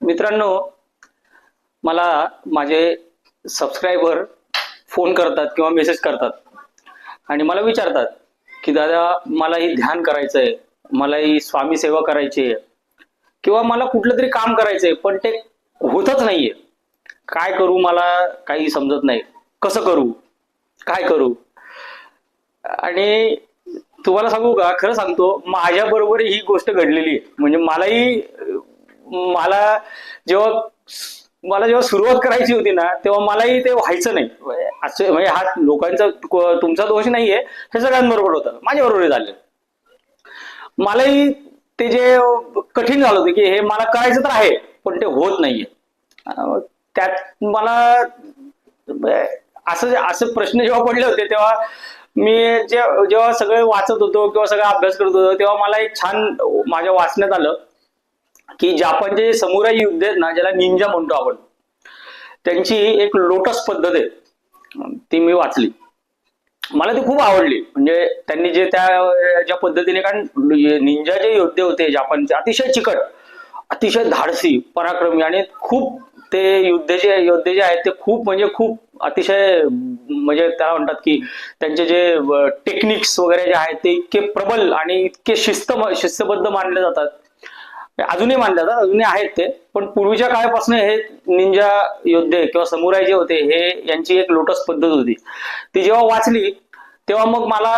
मित्रांनो मला माझे सबस्क्रायबर फोन करतात किंवा मेसेज करतात. आणि मला विचारतात की दादा मला ही ध्यान करायचं आहे मला ही स्वामी सेवा करायची आहे किंवा मला कुठलं तरी काम करायचंय पण ते होतच नाहीये. काय करू मला काही समजत नाही. कसं करू? काय करू? आणि तुम्हाला सांगू का? खरं सांगतो माझ्या बरोबर ही गोष्ट घडलेली आहे. म्हणजे मलाही मला जेव्हा मला जेव्हा सुरुवात करायची होती ना तेव्हा मलाही ते व्हायचं नाही. असं म्हणजे हा लोकांचा तुमचा दोष नाहीये हे सगळ्यांबरोबर होतं. माझ्याबरोबर झालं. मलाही ते जे कठीण झालं होतं की हे मला करायचं तर आहे पण ते होत नाहीये. त्यात मला असं असं प्रश्न जेव्हा पडले होते तेव्हा मी जे जेव्हा सगळे वाचत होतो किंवा सगळा अभ्यास करत होतो तेव्हा मला एक छान माझ्या वाचण्यात आलं. की जापानचे समुराई युद्ध आहेत ना ज्याला निंजा म्हणतो आपण त्यांची एक लोटस पद्धत आहे. ती मी वाचली. मला ती खूप आवडली. म्हणजे त्यांनी जे त्या ज्या पद्धतीने कारण निंजा जे योद्धे होते जापानचे अतिशय चिकट अतिशय धाडसी पराक्रमी आणि खूप ते युद्धे जे योद्धे जे आहेत ते खूप म्हणजे खूप अतिशय म्हणजे त्याला म्हणतात की त्यांचे जे टेक्निक्स वगैरे जे आहेत ते इतके प्रबल आणि इतके शिस्त शिस्तबद्ध मानले जातात. अजूनही मानले जातात अजूनही आहेत ते. पण पूर्वीच्या काळापासून हे निंजा योद्धे किंवा समुराय जे होते हे यांची एक लोटस पद्धत होती. ती जेव्हा वाचली तेव्हा मग मला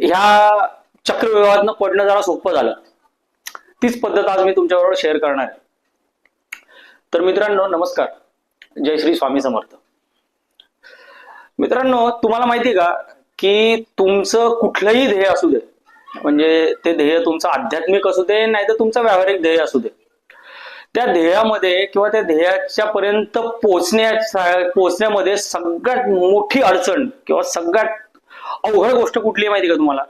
ह्या चक्रव्यूहातनं पडणं जरा सोपं झालं. तीच पद्धत आज मी तुमच्याबरोबर शेअर करणार आहे. तर मित्रांनो नमस्कार. जय श्री स्वामी समर्थ. मित्रांनो तुम्हाला माहिती का की तुमचं कुठलंही ध्येय असू दे म्हणजे ते ध्येय तुमचं आध्यात्मिक असू दे नाही तर तुमचं व्यावहारिक ध्येय असू दे. त्या ध्येयामध्ये किंवा त्या ध्येयाच्या पर्यंत पोचण्या पोचण्यामध्ये सगळ्यात मोठी अडचण किंवा सगळ्यात अवघड गोष्ट कुठली आहे माहिती का तुम्हाला?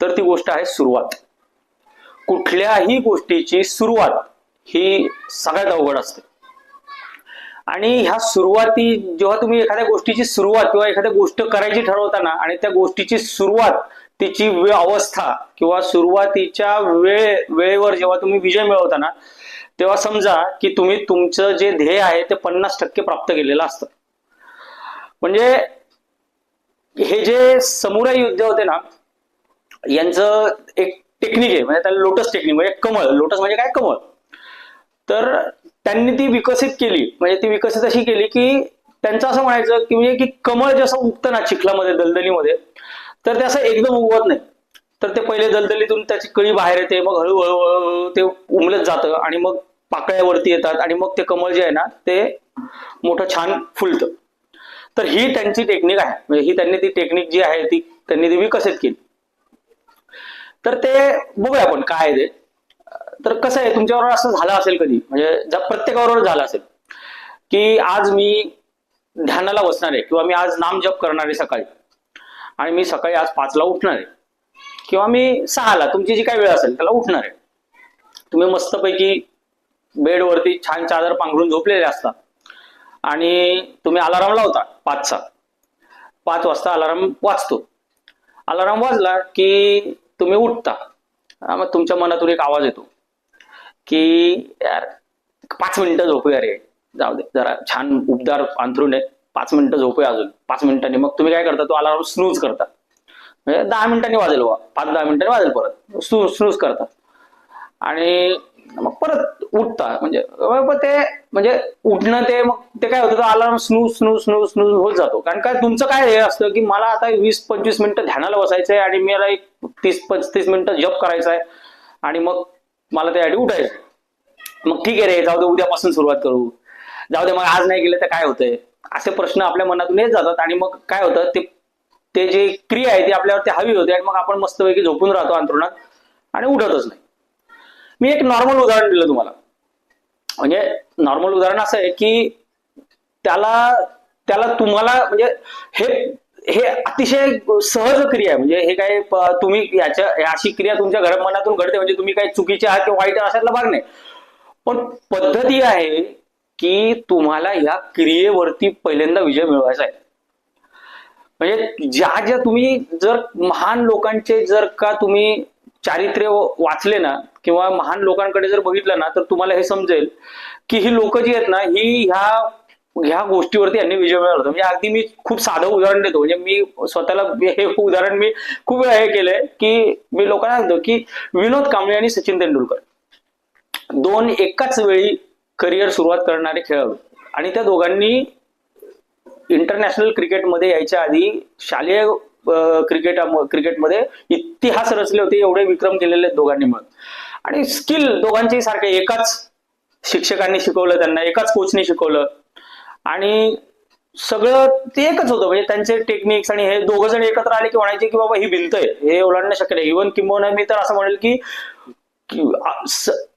तर ती गोष्ट आहे सुरुवात. कुठल्याही गोष्टीची सुरुवात ही सगळ्यात अवघड असते. आणि ह्या सुरुवाती जेव्हा तुम्ही एखाद्या गोष्टीची सुरुवात किंवा एखाद्या गोष्ट करायची ठरवताना आणि त्या गोष्टीची सुरुवात तिची वेळ अवस्था किंवा सुरुवातीच्या वेळ वेळेवर जेव्हा तुम्ही विजय मिळवताना तेव्हा समजा की तुम्ही तुमचं जे ध्येय आहे ते पन्नास टक्के प्राप्त केलेलं असतं. म्हणजे हे जे समुराई युद्ध होते ना यांचं एक टेक्निक आहे म्हणजे त्याला लोटस टेक्निक म्हणजे कमळ. लोटस म्हणजे काय? कमळ. तर त्यांनी ती विकसित केली. म्हणजे ती विकसित अशी केली की त्यांचं असं म्हणायचं की म्हणजे की कमळ जसं उगतं ना चिखलामध्ये दलदलीमध्ये तर ते असं एकदम उगवत नाही. तर ते पहिले दलदलीतून त्याची कळी बाहेर येते मग हळूहळू ते उमलत जातं आणि मग पाकळ्यावरती येतात आणि मग ते कमळ जे आहे ना ते मोठं छान फुलतं. तर ही त्यांची टेक्निक आहे. म्हणजे ही त्यांनी ती टेक्निक जी आहे ती त्यांनी ती विकसित केली. तर ते बघूया आपण काय आहे ते. तर कसं आहे तुमच्याबरोबर असं झालं असेल कधी? म्हणजे प्रत्येकाबरोबर झालं असेल. की आज मी ध्यानाला बसणार आहे किंवा मी आज नाम जप करणार आहे सकाळी. आणि मी सकाळी आज पाचला उठणार आहे. किंवा मी सहाला तुमची जी काय वेळ असेल त्याला उठणार आहे. तुम्ही मस्तपैकी बेडवरती छान चादर पांघरून झोपलेले असता. आणि तुम्ही अलाराम लावता पाचचा. पाच वाजता अलाराम वाजतो. अलाराम वाजला की तुम्ही उठता. मग तुमच्या मनातून एक आवाज येतो. की यार पाच मिनिटं झोपूया रे. जाऊ दे जरा छान उबदार अंथरून आहे. पाच मिनिटं झोपूया अजून. पाच मिनिटांनी. मग तुम्ही काय करता? तो अलार्म स्नूज करता. म्हणजे दहा मिनिटांनी वाजेल बा पाच दहा मिनिटांनी वाजेल परत. स्नू स्नूज करता. आणि मग परत उठता. म्हणजे ते म्हणजे उठणं ते मग ते काय होतं? अलार्म स्नू स्नू स्नू स्नू होत जातो. कारण काय तुमचं काय हे असतं की मला आता वीस पंचवीस मिनिटं ध्यानाला बसायचंय आणि मला एक तीस पस्तीस मिनिटं जप करायचा आहे आणि मग मला त्यासाठी उठायचं मग ठीक आहे रे जाऊ दे उद्यापासून सुरुवात करू. जाऊ दे मग आज नाही गेलं तर काय होतंय? असे प्रश्न आपल्या मनातून येत जातात आणि मग काय होतं ते ते जे क्रिया आहे ती आपल्यावरती हवी होते आणि मग आपण मस्तपैकी झोपून राहतो अंतरुणात आणि उठतच नाही. मी एक नॉर्मल उदाहरण दिलं तुम्हाला. म्हणजे नॉर्मल उदाहरण असं आहे की त्याला त्याला तुम्हाला म्हणजे हे हे अतिशय सहज क्रिया आहे. म्हणजे हे काय तुम्ही याच्या अशी क्रिया तुमच्या घर मनातून घडते म्हणजे तुम्ही काही चुकीचे आहात किंवा वाईट असायला अशातला भाग नाही. पण पद्धती आहे की तुम्हाला या क्रियेवरती पहिल्यांदा विजय मिळवायचा आहे. म्हणजे ज्या ज्या तुम्ही जर महान लोकांचे जर का तुम्ही चारित्र्य वाचले ना किंवा महान लोकांकडे जर बघितलं ना तर तुम्हाला हे समजेल की ही लोक जी आहेत ना ही ह्या ह्या गोष्टीवरती यांनी विजय मिळवला. म्हणजे अगदी मी खूप साधं उदाहरण देतो. म्हणजे मी स्वतःला हे उदाहरण मी खूप वेळा हे केलंय की मी लोकांना सांगतो की विनोद कांबळे आणि सचिन तेंडुलकर. दोन एकाच वेळी करिअर सुरुवात करणारे खेळाडू. आणि त्या दोघांनी इंटरनॅशनल क्रिकेटमध्ये यायच्या आधी शालेय क्रिकेट क्रिकेटमध्ये इतिहास रचले होते एवढे विक्रम केलेले दोघांनी मिळून. आणि स्किल दोघांचे सारखे एकाच शिक्षकांनी शिकवलं त्यांना एकाच कोचने शिकवलं. आणि सगळं ते एकच होतं म्हणजे त्यांचे टेक्निक्स आणि हे दोघं जण एकत्र आले की म्हणायचे की बाबा ही भिंत आहे हे ओलांडणं शक्य नाही. इव्हन किंबहुना मी तर असं म्हणेल की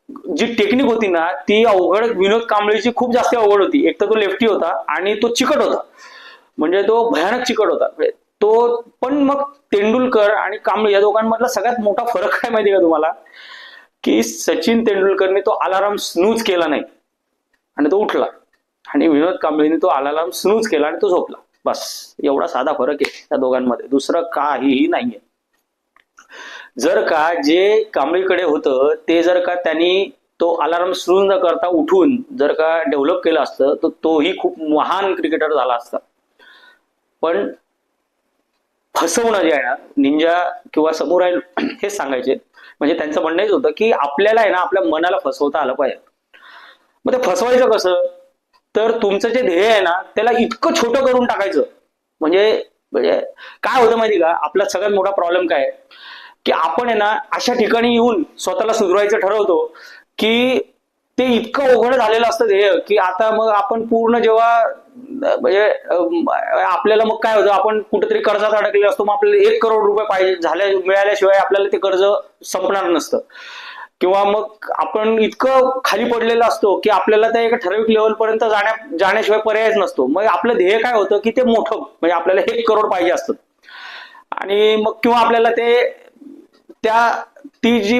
जी टेक्निक होती ना ती अवघड विनोद कांबळेची खूप जास्त अवघड होती. एक तर तो लेफ्टी होता आणि तो चिकट होता. म्हणजे तो भयानक चिकट होता. तो पण मग तेंडुलकर आणि कांबळे या दोघांमधला सगळ्यात मोठा फरक काय माहिती का तुम्हाला? की सचिन तेंडुलकरने तो अलाराम स्नूज केला नाही. आणि तो उठला. आणि विनोद कांबळेने तो अलाराम स्नूज केला आणि तो झोपला. बस एवढा साधा फरक आहे त्या दोघांमध्ये. दुसरं काहीही नाहीये. जर का जे कांबळीकडे होतं ते जर का त्यांनी तो अलार्म सुरू न करता उठून जर का डेव्हलप केलं असतं तर तोही खूप महान क्रिकेटर झाला असता. पण फसवणं जे आहे ना निंजा किंवा समोर आहे हेच सांगायचे. म्हणजे त्यांचं म्हणणं हेच होतं की आपल्याला आहे ना आपल्या मनाला फसवता आलं पाहिजे. मग ते फसवायचं कसं? तर तुमचं जे ध्येय आहे ना त्याला इतकं छोटं करून टाकायचं. म्हणजे म्हणजे काय होतं माहिती का? आपला सगळ्यात मोठा प्रॉब्लेम काय आहे? की आपण आहे ना अशा ठिकाणी येऊन स्वतःला सुधरवायचं ठरवतो की ते इतकं अवघड झालेलं असतं ध्येय की आता मग आपण पूर्ण जेव्हा म्हणजे आपल्याला मग काय होतं आपण कुठेतरी कर्जात अडकलेलो असतो मग आपल्याला एक करोड रुपये पाहिजे झाल्या मिळाल्याशिवाय आपल्याला ते कर्ज संपणार नसतं. किंवा मग आपण इतकं खाली पडलेलं असतो की आपल्याला त्या एका ठराविक लेवल पर्यंत जाण्या जाण्याशिवाय पर्यायच नसतो. मग आपलं ध्येय काय होतं की ते मोठं म्हणजे आपल्याला एक करोड पाहिजे असतं. आणि मग किंवा आपल्याला ते त्या ती जी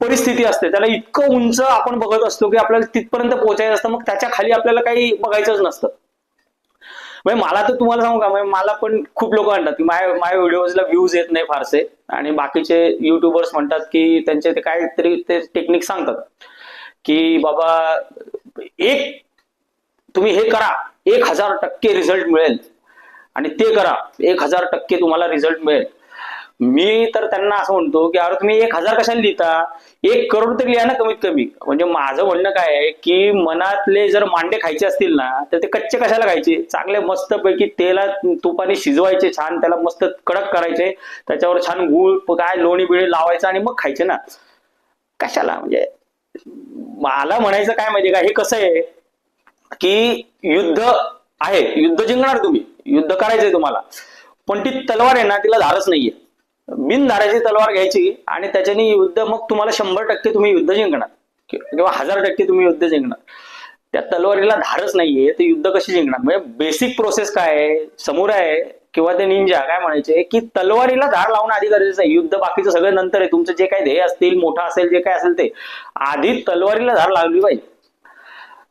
परिस्थिती असते त्याला इतकं उंच आपण बघत असतो की आपल्याला तिथपर्यंत पोहोचायचं असतं मग त्याच्याखाली आपल्याला काही बघायचंच नसतं. म्हणजे मला तर तुम्हाला सांगू का म्हणजे मला पण खूप लोक म्हणतात की माझ्या माझ्या व्हिडिओजला व्ह्यूज येत नाही फारसे आणि बाकीचे युट्यूबर्स म्हणतात की त्यांचे ते काहीतरी ते टेक्निक सांगतात की बाबा एक तुम्ही हे करा एक हजार टक्के रिझल्ट मिळेल आणि ते करा एक हजार टक्के तुम्हाला रिझल्ट मिळेल. मी तर त्यांना असं म्हणतो की अरे तुम्ही एक हजार कशाला लिहिता? एक करोड तरी लिहा ना कमीत कमी. म्हणजे माझं म्हणणं काय आहे की मनातले जर मांडे खायचे असतील ना तर ते कच्चे कशाला खायचे? चांगले मस्त पैकी तेला तुपाने शिजवायचे छान त्याला मस्त कडक करायचे त्याच्यावर छान गुळ काय लोणी बिळी लावायचं आणि मग खायचे ना. कशाला? म्हणजे मला म्हणायचं काय माहिती का? हे कसं आहे की युद्ध आहे. युद्ध जिंकणार तुम्ही. युद्ध करायचंय तुम्हाला. पण ती तलवार आहे ना तिला धारच नाहीये. बिनधाराची तलवार घ्यायची आणि त्याच्याने युद्ध मग तुम्हाला शंभर टक्के तुम्ही युद्ध जिंकणार. किंवा हजार टक्के तुम्ही युद्ध जिंकणार. त्या तलवारीला धारच नाहीये ते युद्ध कशी जिंकणार? म्हणजे बेसिक प्रोसेस काय आहे? समोर आहे किंवा ते निंजा काय म्हणायचे? की तलवारीला धार लावणं आधी गरजेचं आहे. युद्ध बाकीचं सगळं नंतर आहे. तुमचं जे काही ध्येय असतील मोठं असेल जे काय असेल ते आधी तलवारीला धार लावली पाहिजे.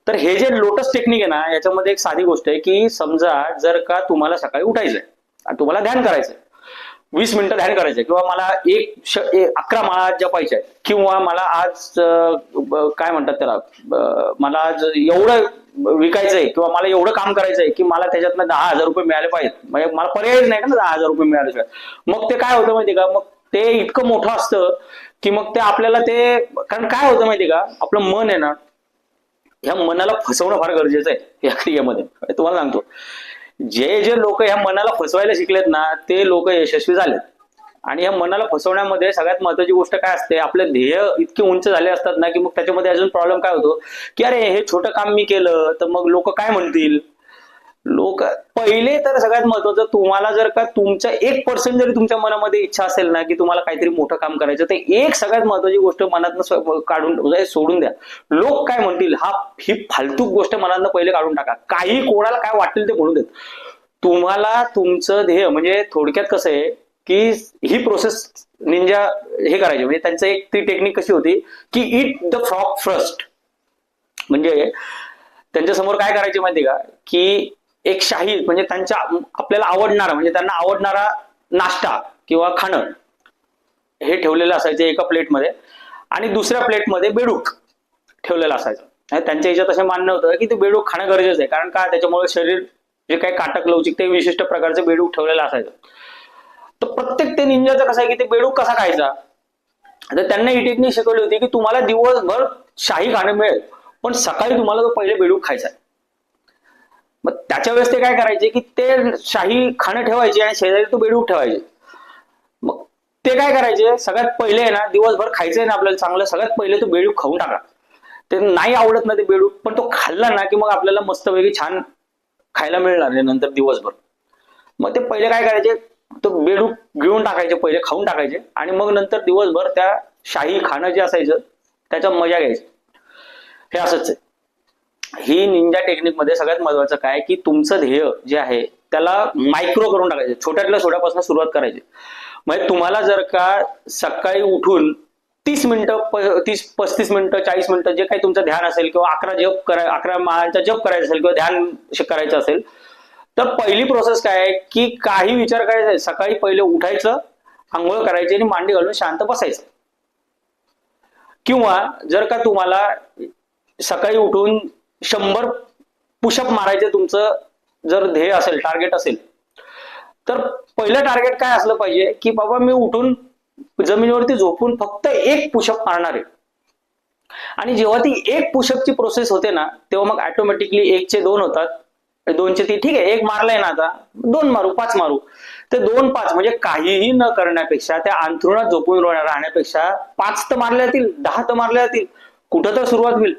तर हे जे लोटस टेक्निक आहे ना याच्यामध्ये एक साधी गोष्ट आहे की समजा जर का तुम्हाला सकाळी उठायचंय आणि तुम्हाला ध्यान करायचंय वीस मिनिटं ध्यान करायचंय. किंवा मला एक अकरा माळा जपायच्या. आहेत किंवा मला आज काय म्हणतात त्याला मला आज एवढं विकायचंय किंवा मला एवढं काम करायचंय की मला त्याच्यातनं दहा हजार रुपये मिळाले पाहिजेत. म्हणजे मला पर्यायच नाही का ना दहा हजार रुपये मिळाल्याशिवाय मग ते काय होतं माहिती का? मग ते इतकं मोठं असतं की मग ते आपल्याला ते कारण काय होतं माहिती का? आपलं मन आहे ना ह्या मनाला फसवणं फार गरजेचं आहे या क्रियेमध्ये. तुम्हाला सांगतो. जे जे लोक ह्या मनाला फसवायला शिकलेत ना ते लोक यशस्वी झालेत. आणि या मनाला फसवण्यामध्ये सगळ्यात महत्वाची गोष्ट काय असते आपले ध्येय इतके उंच झाले असतात ना की मग त्याच्यामध्ये अजून प्रॉब्लेम काय होतो? की अरे हे छोटं काम मी केलं तर मग लोक काय म्हणतील? लोक पहिले तर सगळ्यात महत्वाचं तुम्हाला जर का तुमच्या एक पर्सेंट जरी तुमच्या मनामध्ये इच्छा असेल ना की तुम्हाला काहीतरी मोठं काम करायचं तर एक सगळ्यात महत्वाची गोष्ट मनातनं काढून म्हणजे सोडून द्या. लोक काय म्हणतील हा ही फालतू गोष्ट मनातनं पहिले काढून टाका. काही कोणाला काय वाटेल ते म्हणू देत. तुम्हाला तुमचं ध्येय म्हणजे थोडक्यात कसं आहे की ही प्रोसेस निंजा हे करायची. म्हणजे त्यांचं एक ती टेक्निक कशी होती की इट द फ्रॉक फर्स्ट म्हणजे त्यांच्यासमोर काय करायचे माहिती का की एक शाही म्हणजे त्यांच्या आपल्याला आवडणारा म्हणजे त्यांना आवडणारा नाश्ता किंवा खाणं हे ठेवलेलं असायचं एका प्लेटमध्ये. आणि दुसऱ्या प्लेटमध्ये बेडूक ठेवलेलं असायचं. आणि त्यांच्या याच्यात असं मान्य होतं की ते बेडूक खाणं गरजेचं आहे. कारण का? त्याच्यामुळे शरीर जे काही काटक लवचिक ते विशिष्ट प्रकारचं बेडूक ठेवलेलं असायचं. तर प्रत्येक ते निंजाचं कसं आहे की ते बेडूक कसा खायचा? तर त्यांना ही टेक्निक शिकवली होती की तुम्हाला दिवसभर शाही खाणं मिळेल. पण सकाळी तुम्हाला तो पहिले बेडूक खायचा आहे. मग त्याच्या वेळेस ते काय करायचे की ते शाही खाणं ठेवायचे आणि शेजारी तो बेडूक ठेवायचे. मग ते काय करायचे सगळ्यात पहिले आहे ना दिवसभर खायचंय ना आपल्याला चांगलं सगळ्यात पहिले तो बेडूक खाऊन टाका. ते नाही आवडत ना ते बेडूक पण तो खाल्ला ना की मग आपल्याला मस्तपैकी छान खायला मिळणार आहे नंतर दिवसभर. मग ते पहिले काय करायचे तो बेडूक घेऊन टाकायचे पहिले खाऊन टाकायचे आणि मग नंतर दिवसभर त्या शाही खाणं जे असायचं त्याच्या मजा घ्यायची. हे असंच आहे. ही निंजा टेक्निकमध्ये सगळ्यात महत्वाचं काय की तुमचं ध्येय जे आहे त्याला मायक्रो करून टाकायचे. छोट्यातल्या छोट्यापासून सुरुवात करायची. म्हणजे तुम्हाला जर का सकाळी उठून तीस मिनिटं तीस पस्तीस मिनिटं चाळीस मिनिटं जे काही तुमचं ध्यान असेल किंवा अकरा जप करा अकरा माळांचा जप करायचा असेल किंवा ध्यान करायचं असेल तर पहिली प्रोसेस काय आहे की काही विचार करायचा. सकाळी पहिले उठायचं आंघोळ करायची आणि मांडी घालून शांत बसायचं. किंवा जर का तुम्हाला सकाळी उठून शंभर पुशअप मारायचे तुमचं जर ध्येय असेल टार्गेट असेल तर पहिलं टार्गेट काय असलं पाहिजे की बाबा मी उठून जमिनीवरती झोपून फक्त एक पुशअप मारणार आहे. आणि जेव्हा ती एक पुशअपची प्रोसेस होते ना तेव्हा मग ऑटोमॅटिकली एकचे दोन होतात दोनचे ती ठीक आहे एक मारलाय ना आता दोन मारू पाच मारू. ते दोन पाच म्हणजे काहीही न करण्यापेक्षा त्या अंथरुणात झोपून राहण्यापेक्षा पाच तर मारल्या जातील दहा तर मारल्या जातील. कुठं तर सुरुवात होईल.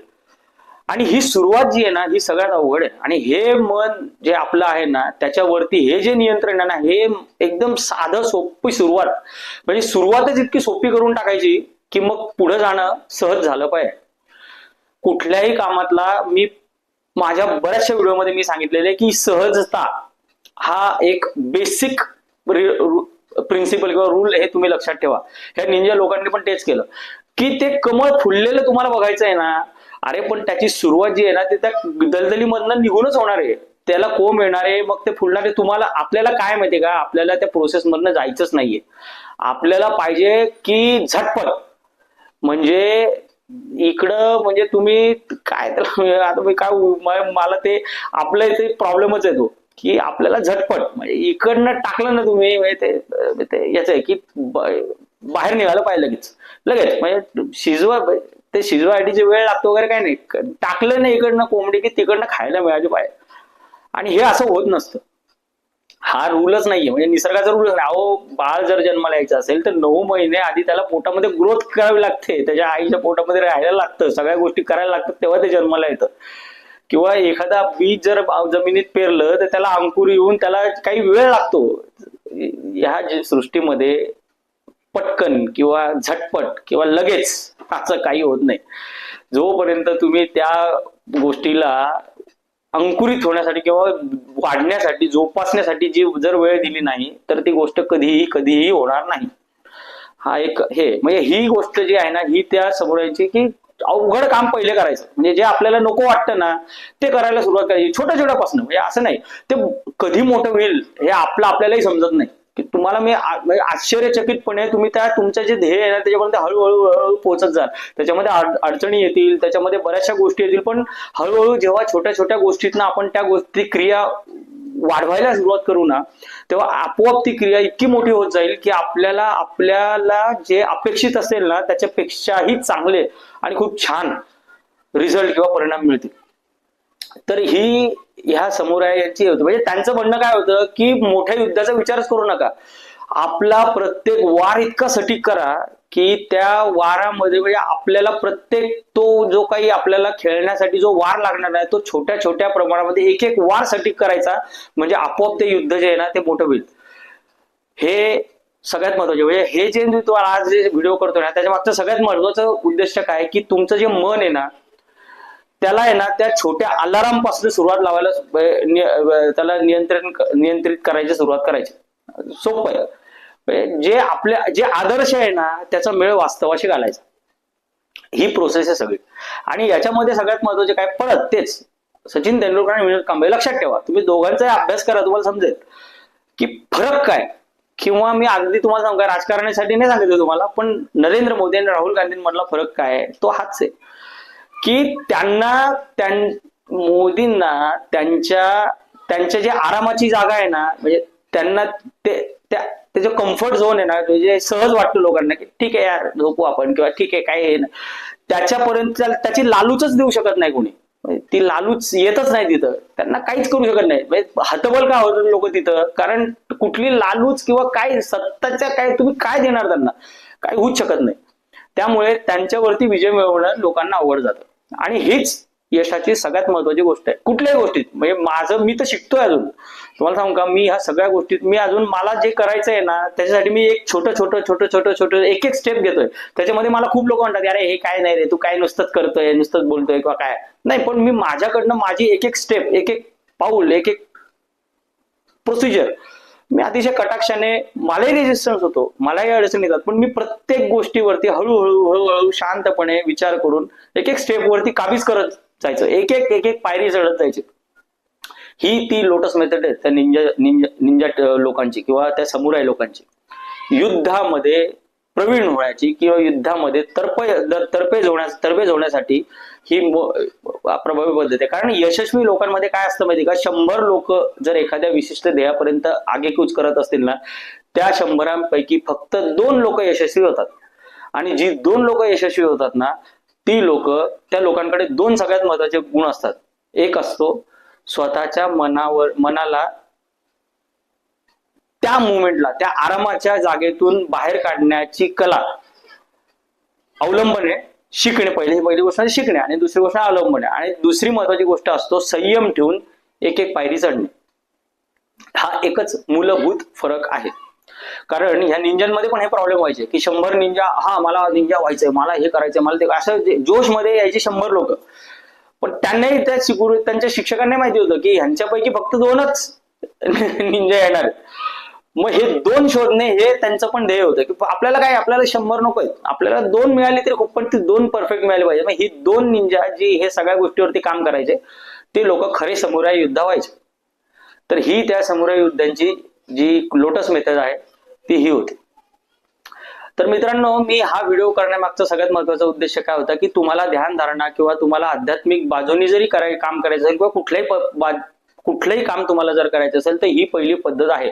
आणि ही सुरुवात जी आहे ना ही सगळ्यात अवघड आहे. आणि हे मन जे आपलं आहे ना त्याच्यावरती हे जे नियंत्रण आहे ना हे एकदम साधं सोपी सुरुवात. म्हणजे सुरुवातच इतकी सोपी करून टाकायची की मग पुढे जाणं सहज झालं पाहिजे. कुठल्याही कामातला मी माझ्या बऱ्याचशा व्हिडिओमध्ये मी सांगितलेलं आहे की सहजता हा एक बेसिक प्रिन्सिपल किंवा रूल हे तुम्ही लक्षात ठेवा. ह्या निंजा लोकांनी पण तेच केलं. की ते कमळ फुललेलं तुम्हाला बघायचं आहे ना अरे पण त्याची सुरुवात जी आहे ना ते त्या दलदलीमधनं निघूनच होणार आहे. त्याला कोंब येणार आहे मग ते फुलणार आहे. तुम्हाला आपल्याला काय माहितीये का? आपल्याला त्या प्रोसेस मधनं जायचंच नाहीये. आपल्याला पाहिजे की झटपट. म्हणजे इकडं म्हणजे तुम्ही काय त्याला आता मी काय मला ते आपल्या इथे प्रॉब्लेमच येतो की आपल्याला झटपट. म्हणजे इकडनं टाकलं ना तुम्ही म्हणजे ते म्हणजे याच आहे की बाहेर निघालं पाहिजे लगेच. लगेच म्हणजे शिजवा ते शिजवायची वेळ लागतो वगैरे काही नाही. टाकलं नाही इकडनं कोंबडी की तिकडनं खायला मिळाली पाहिजे आणि हे असं होत नसतं. हा रूलच नाहीये. म्हणजे निसर्गाचा रूल नाही. अहो बाळ जर जन्माला यायचं असेल तर नऊ महिने आधी त्याला पोटामध्ये ग्रोथ करावी लागते. त्याच्या आईच्या पोटामध्ये राहायला लागतं. सगळ्या गोष्टी करायला लागतात तेव्हा ते जन्माला येतं. किंवा एखादा बीज जर जमिनीत पेरलं तर त्याला अंकुर येऊन त्याला काही वेळ लागतो. ह्या सृष्टीमध्ये पटकन किंवा झटपट किंवा लगेच असं काही होत नाही. जोपर्यंत तुम्ही त्या गोष्टीला अंकुरित होण्यासाठी किंवा वाढण्यासाठी जोपासण्यासाठी जी जर वेळ दिली नाही तर ती गोष्ट कधीही कधीही होणार नाही. हा एक हे म्हणजे ही गोष्ट जी आहे ना ही त्या समुदायाची की अवघड काम पहिले करायचं. म्हणजे जे आपल्याला नको वाटतं ना ते करायला सुरुवात करायची. छोट्या छोट्यापासून म्हणजे असं नाही. ते कधी मोठं होईल हे आपलं आपल्यालाही समजत नाही. की तुम्हाला मी म्हणजे आश्चर्यचकितपणे तुम्ही त्या तुमचं जे ध्येय आहे ना त्याच्यापर्यंत हळूहळू हळूहळू पोहोचत जाल. त्याच्यामध्ये अडचणी येतील त्याच्यामध्ये बऱ्याचशा गोष्टी येतील पण हळूहळू जेव्हा छोट्या छोट्या गोष्टीतनं आपण त्या गोष्टी क्रिया वाढवायला सुरुवात करू ना तेव्हा आपोआप ती क्रिया इतकी मोठी होत जाईल की आपल्याला आपल्याला जे अपेक्षित असेल ना त्याच्यापेक्षाही चांगले आणि खूप छान रिझल्ट किंवा परिणाम मिळतील. तर ही ह्या समुदायाची होती. म्हणजे त्यांचं म्हणणं काय होतं की मोठ्या युद्धाचा विचारच करू नका. आपला प्रत्येक वार इतका सटीक करा की त्या वारामध्ये म्हणजे आपल्याला प्रत्येक तो जो काही आपल्याला खेळण्यासाठी जो वार लागणार आहे तो छोट्या छोट्या प्रमाणामध्ये एक एक वार सटीक करायचा. म्हणजे आपोआप ते युद्ध जे आहे ना ते मोठं होईल. हे सगळ्यात महत्त्वाचे म्हणजे हे जे तुम्हाला आज जे व्हिडिओ करतोय ना त्याच्या मागचं सगळ्यात महत्वाचं उद्देश काय की तुमचं जे मन आहे ना त्याला आहे ना त्या छोट्या अलारामपासून सुरुवात लावायला त्याला नियंत्रण नियंत्रित करायची सुरुवात करायची. सोपं आहे. म्हणजे जे आपल्या जे आदर्श आहे ना त्याचा मेळ वास्तवाशी घालायचा. ही प्रोसेस आहे सगळी. आणि याच्यामध्ये सगळ्यात महत्त्वाचे काय परत तेच. सचिन तेंडुलकर आणि विनोद कांबळे लक्षात ठेवा. तुम्ही दोघांचाही अभ्यास करा तुम्हाला समजेल. की फरक काय? किंवा मी अगदी तुम्हाला सांगू राजकारणासाठी नाही सांगितलं तुम्हाला पण नरेंद्र मोदी आणि राहुल गांधींमधला फरक काय? आहे तो हाच आहे. की त्यांना त्यां मोदींना त्यांच्या त्यांच्या जे आरामाची जागा आहे ना म्हणजे त्यांना ते त्या त्याचे कम्फर्ट झोन आहे ना म्हणजे सहज वाटतं लोकांना की ठीक आहे यार झोपू आपण किंवा ठीक आहे काय हे ना. त्याच्यापर्यंत त्याची लालूचच देऊ शकत नाही कोणी. म्हणजे ती लालूच येतच नाही तिथं. त्यांना काहीच करू शकत नाही. म्हणजे हतबल का होत लोक तिथं? कारण कुठली लालूच किंवा काय सत्ताच्या काय तुम्ही काय देणार त्यांना? काय होऊच शकत नाही. त्यामुळे त्यांच्यावरती विजय मिळवणं लोकांना आवड जातं. आणि हीच यशाची सगळ्यात महत्वाची गोष्ट आहे. कुठल्याही गोष्टीत म्हणजे माझं मी तर शिकतोय अजून. तुम्हाला सांगू का मी ह्या सगळ्या गोष्टीत मी अजून मला जे करायचं आहे ना त्याच्यासाठी मी एक छोटं छोटं छोटं छोटं छोटं एक एक स्टेप घेतोय. त्याच्यामध्ये मला खूप लोक म्हणतात अरे हे काय नाही रे तू काय नुसतंच करतोय नुसतंच बोलतोय किंवा काय? नाही पण मी माझ्याकडनं माझी एक एक स्टेप एक एक पाऊल एक एक प्रोसिजर मी अतिशय कटाक्षाने मलाही रेजिस्टन्स होतो मलाही अडचणी येतात पण मी प्रत्येक गोष्टीवरती हळूहळू हळूहळू शांतपणे विचार करून एक एक स्टेप वरती काबीज करत जायचं. एक एक एक एक पायरी चढत जायची. ही ती लोटस मेथड आहे त्या निंजा निंजा निंजा लोकांची किंवा त्या समुराय लोकांची. युद्धामध्ये प्रवीण होण्याची किंवा युद्धामध्ये तरप तरपेज होण्यास तर्फेज होण्यासाठी ही प्रभावी पद्धत आहे. कारण यशस्वी लोकांमध्ये काय असतं माहिती का? शंभर लोक जर एखाद्या विशिष्ट ध्येयापर्यंत आगेकूच करत असतील ना त्या शंभरांपैकी फक्त दोन लोक यशस्वी होतात. आणि जी दोन लोक यशस्वी होतात ना ती लोक त्या लोकांकडे दोन सगळ्यात महत्त्वाचे गुण असतात. एक असतो स्वतःच्या मनावर मनाला त्या मुवमेंटला त्या आरामाच्या जागेतून बाहेर काढण्याची कला अवलंबन आहे शिकणे. पहिली पहिली गोष्ट म्हणजे शिकणे आणि दुसरी गोष्ट अवलंबणे. आणि दुसरी महत्वाची गोष्ट असतो संयम ठेवून एक एक पायरी चढणे. हा एकच मूलभूत फरक आहे. कारण ह्या निंजांमध्ये पण हे प्रॉब्लेम व्हायचे की शंभर निंजा हा मला निंजा व्हायचंय मला हे करायचंय मला ते असं जोश जोशमध्ये यायचे शंभर लोक. पण त्यांनाही त्या शिकू त्यांच्या शिक्षकांना माहिती होतं की ह्यांच्यापैकी फक्त दोनच निंजा येणार मग हे दोन शोधणे हे त्यांचं पण ध्येय होतं की आपल्याला काय आपल्याला शंभर नको आहेत आपल्याला दोन मिळाले तरी खूप पण ती दोन परफेक्ट मिळाली पाहिजे. मग ही दोन निंजा जी हे सगळ्या गोष्टीवरती काम करायचे ते लोक खरे समुराय युद्धा व्हायचे. तर ही त्या समुराय युद्धांची जी लोटस मेथड आहे ती ही होती. तर मित्रांनो मी हा व्हिडिओ करण्यामागचा सगळ्यात महत्त्वाचा उद्देश काय होता की तुम्हाला ध्यान धारणा किंवा तुम्हाला आध्यात्मिक बाजूनी जरी कराय काम करायचं असेल किंवा कुठल्याही कुठलंही काम तुम्हाला जर करायचं असेल तर ही पहिली पद्धत आहे.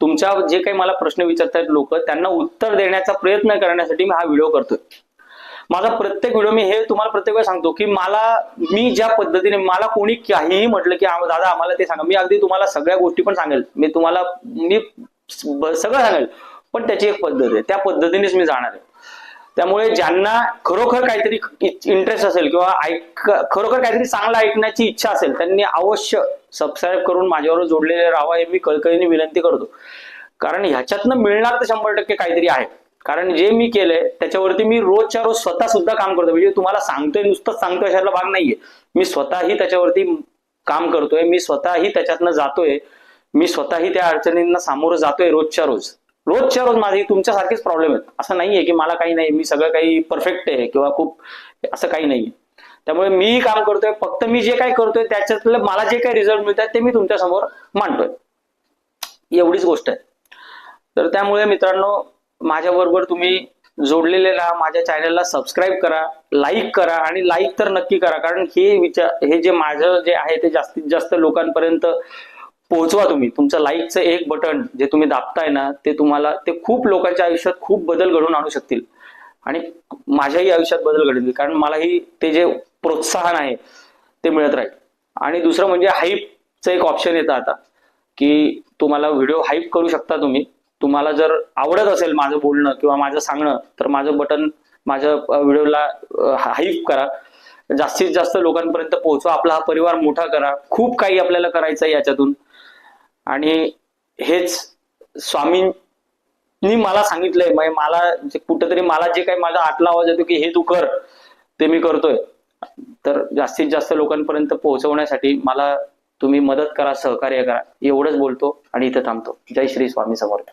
तुमच्या जे काही मला प्रश्न विचारतात लोक त्यांना उत्तर देण्याचा प्रयत्न करण्यासाठी मी हा व्हिडिओ करतोय. माझा प्रत्येक व्हिडिओ मी हे तुम्हाला प्रत्येक वेळा सांगतो की मला मी ज्या पद्धतीने मला कोणी काहीही म्हटलं की दादा आम्हाला ते सांगा. मी अगदी तुम्हाला सगळ्या गोष्टी पण सांगेल. मी तुम्हाला मी सगळं सांगेल. पण त्याची एक पद्धत आहे. त्या पद्धतीनेच मी जाणार आहे. त्यामुळे ज्यांना खरोखर काहीतरी इंटरेस्ट असेल किंवा ऐक खरोखर काहीतरी चांगलं ऐकण्याची इच्छा असेल त्यांनी अवश्य सबस्क्राईब करून माझ्यावर जोडलेले राहावा हे मी कळकळीने विनंती करतो. कारण ह्याच्यातनं मिळणार तर शंभर टक्के काहीतरी आहे. कारण जे मी केलंय त्याच्यावरती मी रोजच्या रोज स्वतः सुद्धा काम करतो म्हणजे तुम्हाला सांगतोय नुसतंच सांगतोय अशातला भाग नाहीये. मी स्वतःही त्याच्यावरती काम करतोय मी स्वतःही त्याच्यातनं जातोय. मी स्वतःही त्या अडचणींना सामोरं जातोय रोजच्या रोज. रोजच्या रोज माझे तुमच्यासारखेच प्रॉब्लेम आहेत. असं नाहीये की मला काही नाही मी सगळं काही परफेक्ट आहे किंवा खूप असं काही नाहीये. त्यामुळे मी काम करतोय फक्त मी जे काही करतोय त्याच्यातलं मला जे काही रिझल्ट मिळतात ते मी तुमच्यासमोर मांडतोय. एवढीच गोष्ट आहे. तर त्यामुळे मित्रांनो माझ्याबरोबर तुम्ही जोडलेले राहा माझ्या चॅनलला सबस्क्राईब करा लाईक करा आणि लाईक तर नक्की करा. कारण हे विचार हे जे माझं जे आहे ते जास्तीत जास्त लोकांपर्यंत पोहोचवा तुम्ही. तुमचं लाईकचं एक बटन जे तुम्ही दाबताय ना ते तुम्हाला ते खूप लोकांच्या आयुष्यात खूप बदल घडवून आणू शकतील. आणि माझ्याही आयुष्यात बदल घडतील कारण मलाही ते जे प्रोत्साहन आहे ते मिळत राहील. आणि दुसरं म्हणजे हाईपचं एक ऑप्शन येतं आता की तुम्हाला व्हिडिओ हाईप करू शकता तुम्ही. तुम्हाला जर आवडत असेल माझं बोलणं किंवा माझं सांगणं तर माझं बटन माझ्या व्हिडिओला हाईप करा. जास्तीत जास्त लोकांपर्यंत पोहोचवा. आपला हा परिवार मोठा करा. खूप काही आपल्याला करायचं आहे याच्यातून. आणि हेच स्वामींनी मला सांगितलंय. म्हणजे मला जे कुठंतरी मला जे काही माझा आटला आवाज येतो की हे तू कर ते मी करतोय. तर जास्तीत जास्त लोकांपर्यंत पोहोचवण्यासाठी मला तुम्ही मदत करा सहकार्य करा. एवढंच बोलतो आणि इथं थांबतो. जय श्री स्वामी समर्थ.